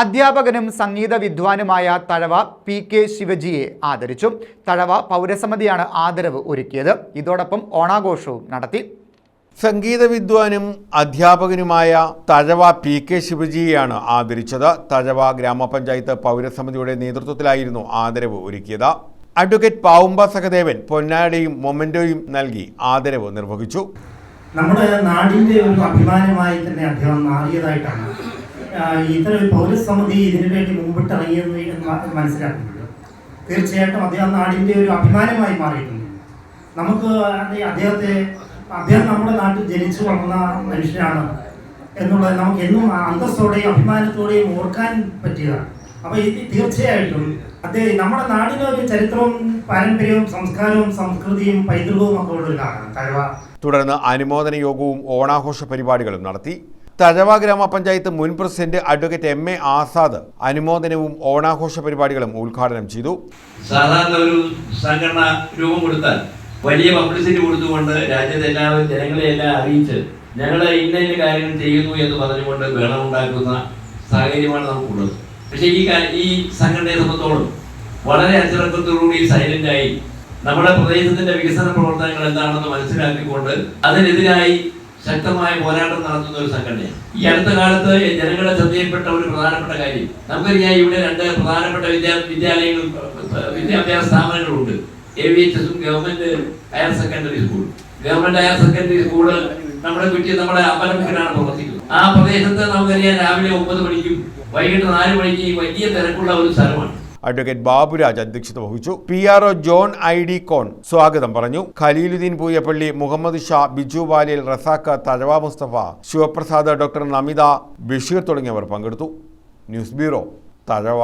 അധ്യാപകനും സംഗീത വിദ്വാനുമായ തഴവ പി കെ ശിവജിയെ ആദരിച്ചു. തഴവ പൗരസമിതിയാണ് ആദരവ് ഒരുക്കിയത്. ഇതോടൊപ്പം ഓണാഘോഷവും നടത്തി. സംഗീത വിദ്വാനും അധ്യാപകനുമായ തഴവ പി കെ ശിവജിയെയാണ് ആദരിച്ചത്. തഴവ ഗ്രാമപഞ്ചായത്ത് പൗരസമിതിയുടെ നേതൃത്വത്തിലായിരുന്നു ആദരവ് ഒരുക്കിയത്. അഡ്വക്കേറ്റ് പാവുമ്പ സഹദേവൻ പൊന്നാടയും മൊമെന്റോയും നൽകി ആദരവ് നിർവഹിച്ചു. നമ്മുടെ നാടിന്റെ ഒരു അഭിമാനമായി തന്നെ അദ്ദേഹം മാറിയതായിട്ടാണ് ഇത്തരം പൗരസമിതി ഇതിനു വേണ്ടി മുമ്പിട്ടിറങ്ങിയെന്ന് മ- മനസ്സിലാക്കുന്നുണ്ട്. തീർച്ചയായിട്ടും അദ്ദേഹം നാടിന്റെ ഒരു അഭിമാനമായി മാറിയിട്ടുണ്ട്. നമുക്ക് അദ്ദേഹത്തെ അദ്ദേഹം നമ്മുടെ നാട്ടിൽ ജനിച്ചു വളർന്ന മനുഷ്യനാണ് എന്നുള്ളത് നമുക്ക് എന്നും അന്തസ്സോടെയും അഭിമാനത്തോടെയും ഓർക്കാൻ പറ്റിയതാണ് അപ്പോൾ ഇത് തീർച്ചയായിട്ടും അദ്ദേഹം നമ്മുടെ നാടിന് ഒരു ചരിത്രവും പാരമ്പര്യവും സംസ്കാരവും സംസ്കൃതിയും പൈതൃകവും ഒക്കെ ഉള്ള ഒരു നാടാണ് തഴവ തുടർന്ന് അനുമോദന യോഗവും ഓണാഘോഷ പരിപാടികളും നടത്തി. തഴവ ഗ്രാമപഞ്ചായത്ത് മുൻ president advocate M A Azad അനുമോദനവും ഓണാഘോഷ പരിപാടികളും ഉദ്ഘാടനം ചെയ്തു. സാധാരണ ഒരു സംഘടന രൂപം കൊടുത്താൽ വലിയ പബ്ലിസിറ്റി കൊടുത്തുകൊണ്ട് രാജ്യത്തെ എല്ലാവരും ജനങ്ങളെ എല്ലാം അറിയിച്ച് ഞങ്ങൾ ഇന്ന ഇന്ന കാര്യങ്ങൾ ചെയ്യുന്നു എന്ന് പറഞ്ഞുകൊണ്ട് ബഹളമുണ്ടാക്കുന്ന സാഹചര്യമാണ് നമുക്കുള്ളത്. പക്ഷേ ഈ ഈ സംഘടനയെ സംബന്ധിച്ചോളം വളരെ അച്ചടക്കത്തോടുകൂടി സൈലന്റായി നമ്മുടെ പ്രദേശത്തിന്റെ വികസന പ്രവർത്തനങ്ങൾ എന്താണെന്ന് മനസ്സിലാക്കിക്കൊണ്ട് അതിനെതിരായി ശക്തമായ പോരാട്ടം നടത്തുന്ന ഒരു സംഘടനയാണ്. ഈ അടുത്ത കാലത്ത് ജനങ്ങളെ ശ്രദ്ധയിൽപ്പെട്ട ഒരു പ്രധാനപ്പെട്ട കാര്യം. നമുക്കറിയാം ഇവിടെ രണ്ട് പ്രധാനപ്പെട്ട വിദ്യാ വിദ്യാലയങ്ങൾ വിദ്യാഭ്യാസ സ്ഥാപനങ്ങളുണ്ട്. എ വി എച്ച് എസും government higher secondary school. Government higher secondary school നമ്മുടെ കുട്ടി നമ്മുടെ അമ്പലമുക്കിലാണ് പ്രവർത്തിക്കുന്നത്. ആ പ്രദേശത്ത് നമുക്കറിയാം രാവിലെ ഒമ്പത് മണിക്കും വൈകിട്ട് നാല് മണിക്കും വലിയ തിരക്കുള്ള ഒരു സ്ഥലമാണ്. അഡ്വക്കേറ്റ് ബാബുരാജ് അധ്യക്ഷത വഹിച്ചു. P R O John I D കോൺ സ്വാഗതം പറഞ്ഞു. ഖലീലുദ്ദീൻ പൂയപ്പള്ളി മുഹമ്മദ് ഷാ ബിജു വാലിൽ റസാഖ് തഴവ മുസ്തഫ ശിവപ്രസാദ് ഡോക്ടർ നമിത ബഷീർ തുടങ്ങിയവർ പങ്കെടുത്തു. News bureau Thazhava.